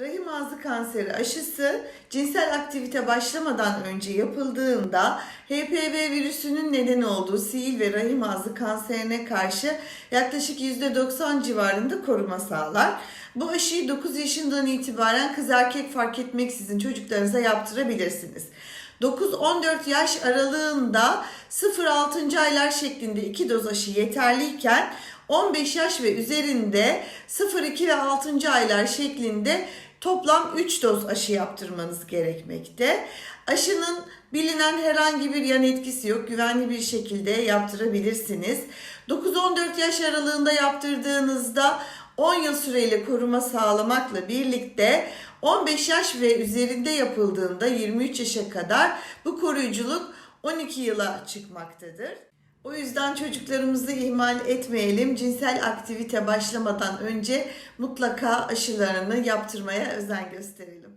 Rahim ağzı kanseri aşısı cinsel aktivite başlamadan önce yapıldığında HPV virüsünün neden olduğu sihir ve rahim ağzı kanserine karşı yaklaşık %90 civarında koruma sağlar. Bu aşıyı 9 yaşından itibaren kız erkek fark etmeksizin çocuklarınıza yaptırabilirsiniz. 9-14 yaş aralığında 0-6. aylar şeklinde 2 doz aşı yeterliyken 15 yaş ve üzerinde 0-2 ve 6. aylar şeklinde toplam 3 doz aşı yaptırmanız gerekmekte. Aşının bilinen herhangi bir yan etkisi yok. Güvenli bir şekilde yaptırabilirsiniz. 9-14 yaş aralığında yaptırdığınızda 10 yıl süreyle koruma sağlamakla birlikte 15 yaş ve üzerinde yapıldığında 23 yaşa kadar bu koruyuculuk 12 yıla çıkmaktadır. O yüzden çocuklarımızı ihmal etmeyelim. Cinsel aktivite başlamadan önce mutlaka aşılarını yaptırmaya özen gösterelim.